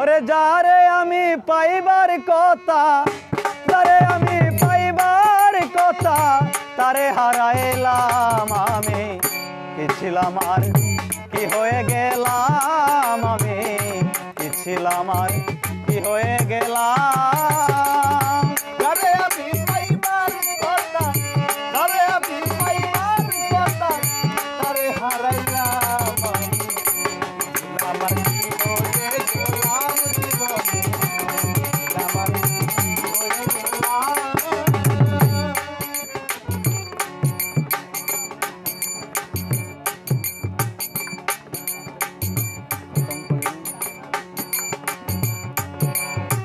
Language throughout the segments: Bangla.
ওরে যারে আমি পাইবার কথা যারে আমি পাইবার কথা তারে হারাইলাম আমি। কি ছিলাম আর কি হয়ে গেলাম আমি? কি ছিলাম আর কি হয়ে গেলাম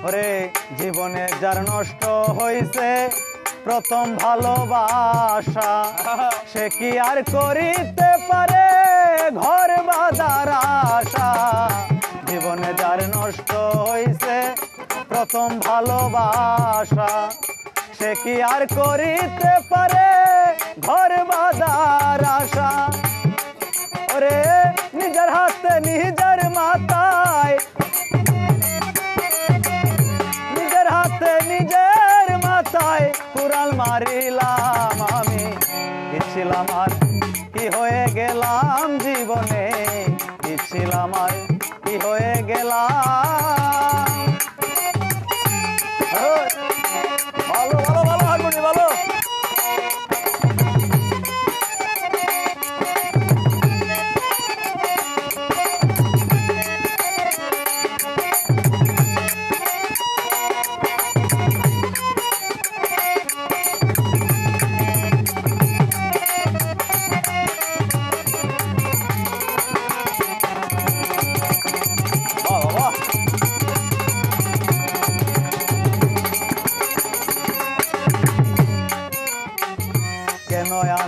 ওরে, জীবনে যার নষ্ট হইছে, প্রথম ভালোবাসা, সে কি আর করিতে পারে ঘর বাঁধার আশা? জীবনে যার নষ্ট হইছে, প্রথম ভালোবাসা, সে কি আর করিতে পারে ঘর বাঁধার আশা? মারিলাম আমি। ইচ্ছিলাম ছিলাম আর কি হয়ে গেলাম জীবনে? ইচ্ছিলাম ছিলাম আর কি হয়ে গেলাম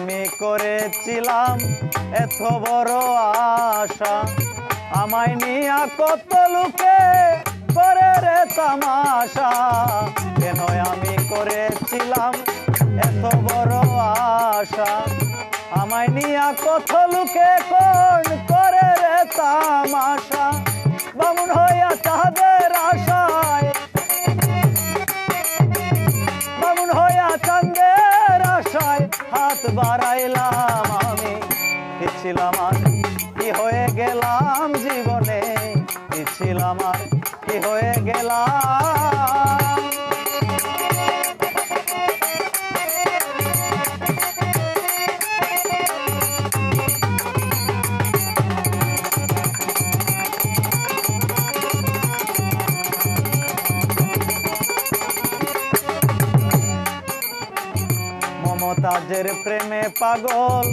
আমি করেছিলাম এত বড় আশা। আমায় নিয়া কত লোকে করে রে তামাশা। কেন আমি করেছিলাম এত বড় আশা? আমায় নিয়া কত লোকে কোন করে রে তামাশা? হাত বাড়াইলাম আমি। ছিলাম আর কি হয়ে গেলাম জীবনে? ছিলাম আর কি হয়ে গেলাম মমতাজের প্রেমে পাগল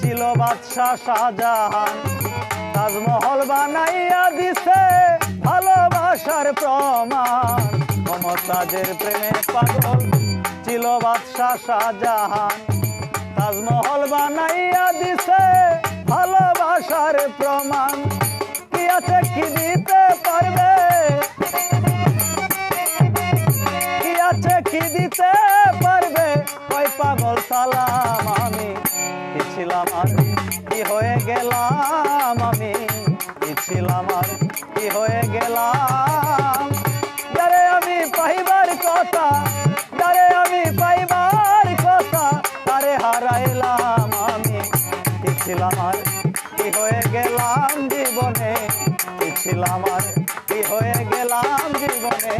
ছিল বাদশাহ শাহজাহান। তাজমহল বানাইয়া দিছে ভালোবাসার প্রমাণ। মমতাজের প্রেমে পাগল ছিল বাদশাহ শাহজাহান। তাজমহল বানাইয়া দিছে ভালোবাসার প্রমাণ। ছিলাম আর কি হয়ে গেলাম আমি? কি ছিলাম আর কি হয়ে গেলাম? যারে আমি পাইবার কথা, যারে আমি পাইবার কথা, তারে হারাইলাম আমি। কি ছিলাম আর কি হয়ে গেলাম জীবনে? কি ছিলাম আর কি হয়ে গেলাম জীবনে?